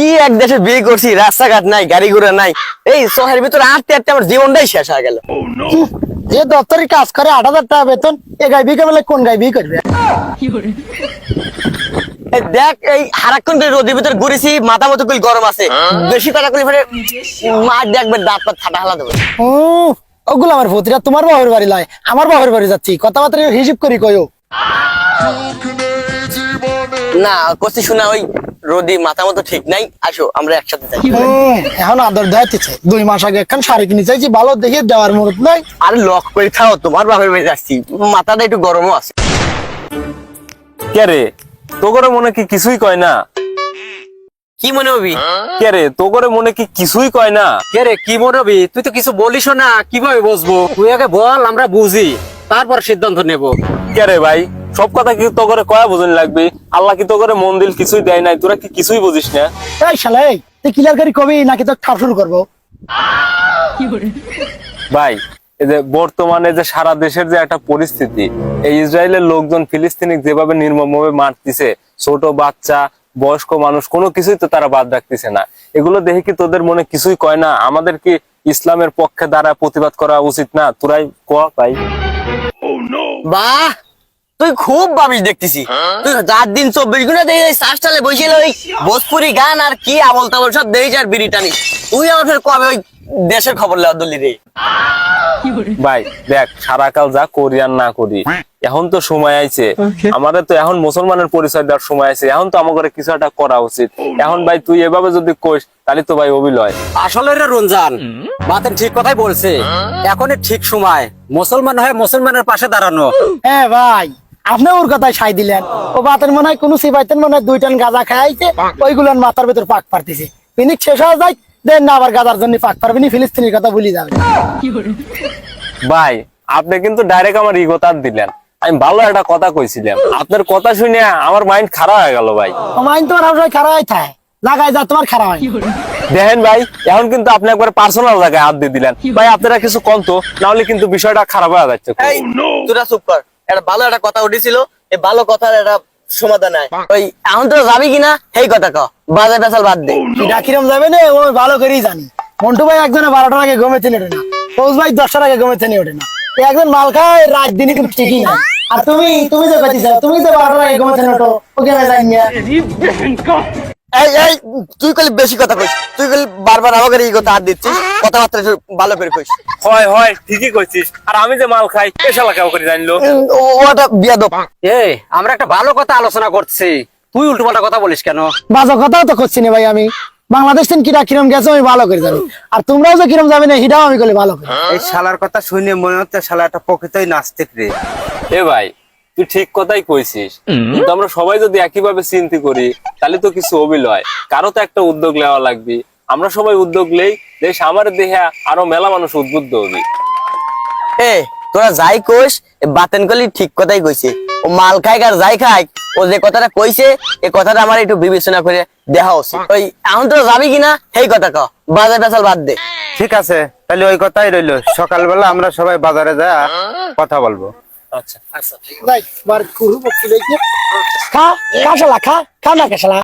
কি এক দেশে বিয়ে করছি রাস্তাঘাট নাই গাড়ি ঘোড়া নাই। এই শহরের ভিতরে হাঁটতে হাঁটতে আমার জীবনটাই শেষ হয়ে গেল। যে দপ্তরে কাজ করে আট হাজার টাকা বেতন এ গাই বিয়ে করবে কোন গাই বিয়ে করবে? দেখ এই রোদের ভিতরে ঘুরেছি মাথা মতো গরম আছে। বেশি তারা করে ফেলে মার দেখবে দাঁত পাত ফাটা হালা দেবে। ও ওগুলো আমার ভূতিরা তোমার বাবার বাড়ি লয় আমার বাবার বাড়ি যাচ্ছি কথাবার্তা হিসেব করি কয়ও না কষ্ট শোনা ওই রোদি মাথা মতো ঠিক নাই আসো আমরা একসাথে যাই। এখন আদর দেওয়াতেছে দুই মাস আগে একখান শাড়ি কিনে চাইছি ভালো দেখে দেওয়ার মুরত নাই। আর লক করে থাও তোমার বাপের বাড়ি যাচ্ছি। মাথাটা একটু গরমও আছে। কে রে? তোগরে মনে কি কিছুই কয় না? কি মনে হবি? কে রে? তোগরে মনে কি কিছুই কয় না? কে রে কি মনে হবি? তুই তো কিছু বলিস না কীভাবে বসবো তুই আগে বল আমরা বুঝি। তারপর সিদ্ধান্ত নেব। কে রে ভাই? সব কথা কি তোগরে কয়া বুঝুন লাগবে? আল্লাহ কি তোগরে মন দিল কিছুই দেয় নাই? তোরা কি কিছুই বুঝিস না? এই শালা এই তুই ক্লিয়ার করি কবি নাকি তো ঠাপ শুরু করব? ভাই এই যে বর্তমানে যে সারা দেশের যে একটা পরিস্থিতি এই ইসরায়েলের লোকজন ফিলিস্তিনি যেভাবে নির্মমভাবে মারতিছে ছোট বাচ্চা বয়স্ক মানুষ কোনো কিছুই তো তারা বাদ রাখতেছে না। এগুলো দেখে কি তোদের মনে কিছুই কয় না? আমাদের কি ইসলামের পক্ষে দ্বারা প্রতিবাদ করা উচিত না? তোরাই ক ভাই। বাহ তুই খুব ভাবিস দেখতেছি। তুই রাত দিন চব্বিশ ঘণ্টা দেখে সাজটালে শ্বাসটালে বসে ওই ভোজপুরি গান আর কি আবল তাবল সব দেখেছি আর বিড়ি টানিস। তুই আমার ফের কবে ওই দেশের খবর লেওয়া দলি রে। ভাই দেখ সারাকাল যা করি আর না করি এখন তো সময় আইছে। আমাদের তো এখন মুসলমানের পরিচয় দেওয়ার সময় আছে এখন তো আমাদের কিছু একটা করা উচিত। এখন ভাই তুই এভাবে যদি কোস তাহলে তো ভাই অবিলয়। আসলে রে রঞ্জান বাতেন ঠিক কথাই বলছে। এখনই ঠিক সময় মুসলমান হয়ে মুসলমানের পাশে দাঁড়ানো। হ্যাঁ ভাই আপনি ওর কথায় সাই দিলেন। ও বাতের মনে হয় কোনো সিপাইতেন মনে হয় দুই টান গাঁজা খাইছে ওইগুলোর মাথার ভেতর পাক পারতেছে। পিনিক শেষ হয়ে যায় দেন না আবার গাজার জন্য পাক পারবেনি ফিলিস্তিনের কথা ভুলি যাবে ভাই আপনি কিন্তু ডাইরেক্ট আমার ইগো তার দিলেন। আমি ভালো একটা কথা কইছিলাম। আপনার কথা শুনে আমার মাইন্ড খারাপ হয়ে গেল ভাই। মাইন তোমার সবসময় খারাপ হয় থাকে। লাগাই যা তোমার খারাপ হয় দেখেন ভাই এখন কিন্তু আপনি একবার পার্সোনাল জায়গায় হাত দিয়ে দিলেন। ভাই আপনারা কিছু কন্ত না হলে কিন্তু বিষয়টা খারাপ হয়ে যাচ্ছে। এই তোরা চুপ কর। একটা ভালো একটা কথা উঠেছিল এই ভালো কথার একটা সমাধান নাই। ওই এখন তো যাবি কিনা সেই কথা ক। বাজার বেসাল বাদ দে। কিরম যাবে না ও ভালো করেই জানি। মন্টু ভাই একজনে বারোটার আগে ওঠে না। ফৌজ ভাই দশটার আগে ওঠে না। একজন মাল খায় রাত দিনই কিন্তু ঠিকই না আর তুমি তুমি তো কাছি যাও তুমি তো বারোটার আগে ওঠো ওকে না। মিয়া এই এই তুই কলি বেশি কথা কইস। তুই কলি বারবার আমাকে এই কথা হাত দিচ্ছিস কথাবার্তা ভালো করে কইস। হয় হয় ঠিকই কইছিস। আর আমি যে মাল খাই এসালা কেউ করে জানলো? ওটা বিয়াদব। এ আমরা একটা ভালো কথা আলোচনা করছি। তুই উল্টো পাল্টা কথা বলিস কেন? বাজে কথাও তো করছি না ভাই আমি। বাংলাদেশ থেকে কিরা কিরম গেছে আমি ভালো করে জানি। আর তোমরাও যে কিরম যাবে না হিটাও আমি করলে ভালো করে। এই শালার কথা শুনে মনে হচ্ছে শালা একটা প্রকৃতই নাস্তিক রে। এ ভাই তুই ঠিক কথাই কইছিস। কিন্তু আমরা সবাই যদি একইভাবে চিন্তা করি তাহলে তো কিছু অবিলয় কারও তো একটা উদ্যোগ নেওয়া লাগবে। আমরা সবাই উদ্যোগ নেই দেশ আমার দেহে আরও মেলা মানুষ উদ্বুদ্ধ হবি। এ তোরা যাই কইস বাতেন কলি ঠিক কথাই কইছে। ও মাল খাইক আর যাই খাই ও যে কথাটা কইছে এ কথাটা আমার একটু বিবেচনা করে দেখা উচিত। ওই এখন তো যাবি কিনা সেই কথা ক বাজার বেসাল বাদ দে। ঠিক আছে তাহলে ওই কথাই রইল। সকালবেলা আমরা সবাই বাজারে যা কথা বলব। আচ্ছা ভাই বার কুরু বকি লইছে খা কাশালা খা খা না কাশালা